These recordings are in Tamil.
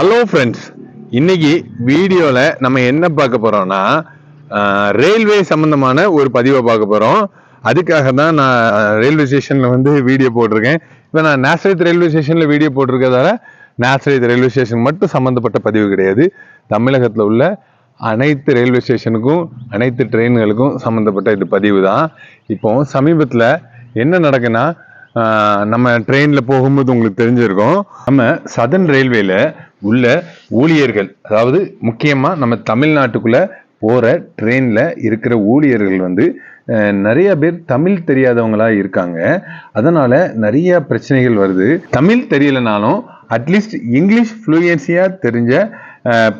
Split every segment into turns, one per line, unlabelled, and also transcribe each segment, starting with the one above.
ஹலோ ஃப்ரெண்ட்ஸ் இன்னைக்கு வீடியோவில் நம்ம என்ன பார்க்க போகிறோம்னா ரயில்வே சம்மந்தமான ஒரு பதிவை பார்க்க போகிறோம் அதுக்காக தான் நான் ரயில்வே ஸ்டேஷனில் வந்து வீடியோ போட்டிருக்கேன். இப்போ நான் நேசரத் ரயில்வே ஸ்டேஷனில் வீடியோ போட்டிருக்கிறதால நேசரத் ரயில்வே ஸ்டேஷன் மட்டும் சம்மந்தப்பட்ட பதிவு கிடையாது. தமிழகத்தில் உள்ள அனைத்து ரயில்வே ஸ்டேஷனுக்கும் அனைத்து ட்ரெயின்களுக்கும் சம்மந்தப்பட்ட இது பதிவு தான் இப்போ சமீபத்தில் என்ன நடக்குன்னா நம்ம ட்ரெயினில் போகும்போது உங்களுக்கு தெரிஞ்சிருக்கும். நம்ம சதன் ரயில்வேல உள்ள ஊழியர்கள் அதாவது முக்கியமாக நம்ம தமிழ்நாட்டுக்குள்ளே போகிற ட்ரெயினில் இருக்கிற ஊழியர்கள் வந்து நிறைய பேர் தமிழ் தெரியாதவங்களாக இருக்காங்க. அதனால் நிறைய பிரச்சனைகள் வருது. தமிழ் தெரியலனாலும் அட்லீஸ்ட் இங்கிலீஷ் ஃப்ளூயன்சியாக தெரிஞ்ச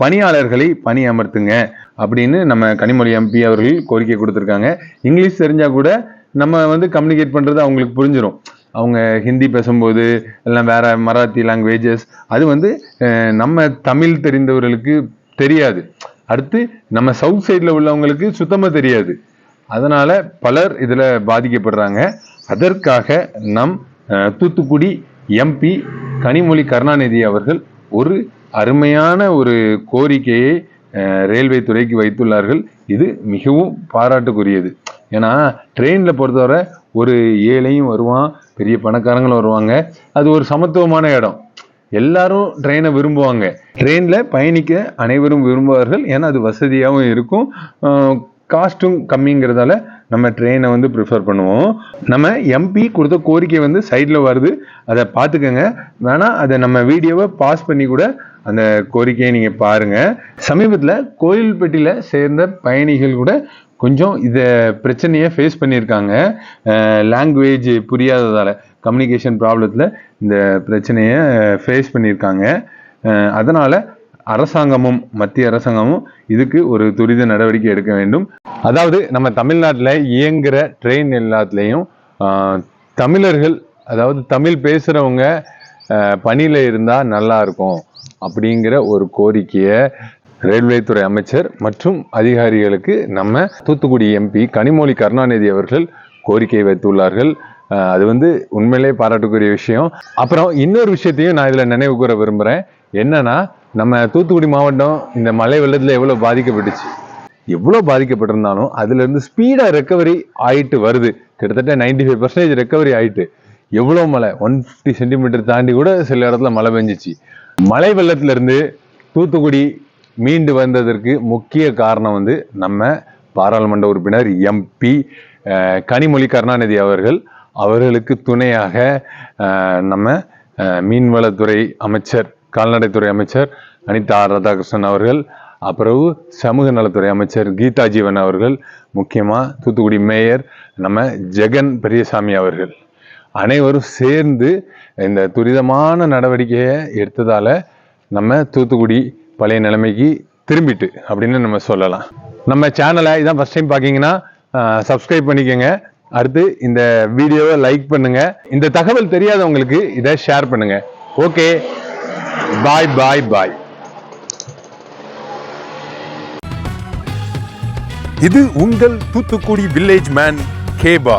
பணியாளர்களை பணி அமர்த்துங்க அப்படின்னு நம்ம கனிமொழி எம்பி அவர்கள் கோரிக்கை கொடுத்துருக்காங்க. இங்கிலீஷ் தெரிஞ்சால் கூட நம்ம வந்து கம்யூனிகேட் பண்ணுறது அவங்களுக்கு புரிஞ்சிடும் அவங்க ஹிந்தி பேசும்போது எல்லாம் வேற மராத்தி லாங்குவேஜஸ் அது வந்து நம்ம தமிழ் தெரிந்தவர்களுக்கு தெரியாது. அடுத்து நம்ம சவுத் சைடில் உள்ளவங்களுக்கு சுத்தமாக தெரியாது. அதனால பலர் இதில் பாதிக்கப்படுறாங்க. அதற்காக நம் தூத்துக்குடி எம்பி கனிமொழி கருணாநிதி அவர்கள் ஒரு அருமையான ஒரு கோரிக்கையை ரயில்வே துறைக்கு வைத்துள்ளார்கள். இது மிகவும் பாராட்டுக்குரியது. ஏன்னா ட்ரெயினில் பொறுத்தவரை ஒரு ஏழையும் வருவான் பெரிய பணக்காரங்களும் வருவாங்க. அது ஒரு சமத்துவமான இடம். எல்லாரும் ட்ரெயினை விரும்புவாங்க. ட்ரெயினில் பயணிக்க அனைவரும் விரும்புவார்கள். ஏன்னா அது வசதியாகவும் இருக்கும். காஸ்ட்டும் கம்மிங்கிறதால நம்ம ட்ரெயினை வந்து ப்ரிஃபர் பண்ணுவோம். நம்ம எம்பி கொடுத்த கோரிக்கை வந்து சைடில் வருது. அதை பார்த்துக்கோங்க. வேணால் அதை நம்ம வீடியோவை பாஸ் பண்ணி கூட அந்த கோரிக்கையை நீங்கள் பாருங்கள் சமீபத்தில் கோயில்பட்டியில் சேர்ந்த பயணிகள் கூட கொஞ்சம் இதை பிரச்சனையை ஃபேஸ் பண்ணியிருக்காங்க லாங்குவேஜ் புரியாததால் கம்யூனிகேஷன் ப்ராப்ளத்தில் இந்த பிரச்சனையை ஃபேஸ் பண்ணியிருக்காங்க அதனால் அரசாங்கமும் மத்திய அரசாங்கமும் இதுக்கு ஒரு துரித நடவடிக்கை எடுக்க வேண்டும். அதாவது நம்ம தமிழ்நாட்டில் இயங்குகிற ட்ரெயின் எல்லாத்துலேயும் தமிழர்கள் அதாவது தமிழ் பேசுகிறவங்க பணியில் இருந்தால் நல்லா இருக்கும் அப்படிங்கிற ஒரு கோரிக்கையை ரயில்வே துறை அமைச்சர் மற்றும் அதிகாரிகளுக்கு நம்ம தூத்துக்குடி எம்பி கனிமொழி கருணாநிதி அவர்கள் கோரிக்கை வைத்துள்ளார்கள். அது வந்து உண்மையிலே பாராட்டுக்குரிய விஷயம். அப்புறம் இன்னொரு விஷயத்தையும் நான் இதில் நினைவு கூற விரும்புகிறேன் என்னன்னா நம்ம தூத்துக்குடி மாவட்டம் இந்த மழை வெள்ளத்தில் எவ்வளோ பாதிக்கப்பட்டுச்சு? எவ்வளோ பாதிக்கப்பட்டிருந்தாலும் அதுலேருந்து ஸ்பீடாக ரெக்கவரி ஆயிட்டு வருது. கிட்டத்தட்ட 95% ஃபைவ் பர்சன்டேஜ் ரெக்கவரி ஆயிட்டு. எவ்வளோ மழை ஒன் ஃபிஃப்டி சென்டிமீட்டர் தாண்டி கூட சில இடத்துல மழை பெஞ்சிச்சு. மழை வெள்ளத்துலேருந்து தூத்துக்குடி மீண்டு வந்ததற்கு முக்கிய காரணம் வந்து நம்ம பாராளுமன்ற உறுப்பினர் எம்பி கனிமொழி கருணாநிதி அவர்கள். அவர்களுக்கு துணையாக நம்ம மீன்வளத்துறை அமைச்சர் கால்நடைத்துறை அமைச்சர் அனிதா ராதாகிருஷ்ணன் அவர்கள் அப்புறவு சமூக நலத்துறை அமைச்சர் கீதா ஜீவன் அவர்கள் முக்கியமாக தூத்துக்குடி மேயர் நம்ம ஜெகன் பெரியசாமி அவர்கள். அனைவரும் சேர்ந்து இந்த துரிதமான நடவடிக்கையை எடுத்ததால் நம்ம தூத்துக்குடி பழைய நிலைமைக்கு திரும்பிட்டு அப்படின்னு நம்ம சொல்லலாம். நம்ம சேனலை இதான் ஃபர்ஸ்ட் டைம் பார்க்கீங்கன்னா சப்ஸ்கிரைப் பண்ணிக்கோங்க. அடுத்து இந்த வீடியோவை லைக் பண்ணுங்க. இந்த தகவல் தெரியாதவங்களுக்கு இதை ஷேர் பண்ணுங்க. ஓகே பாய் பாய் பாய்
இது உங்கள் தூத்துக்குடி வில்லேஜ் மேன் கேபா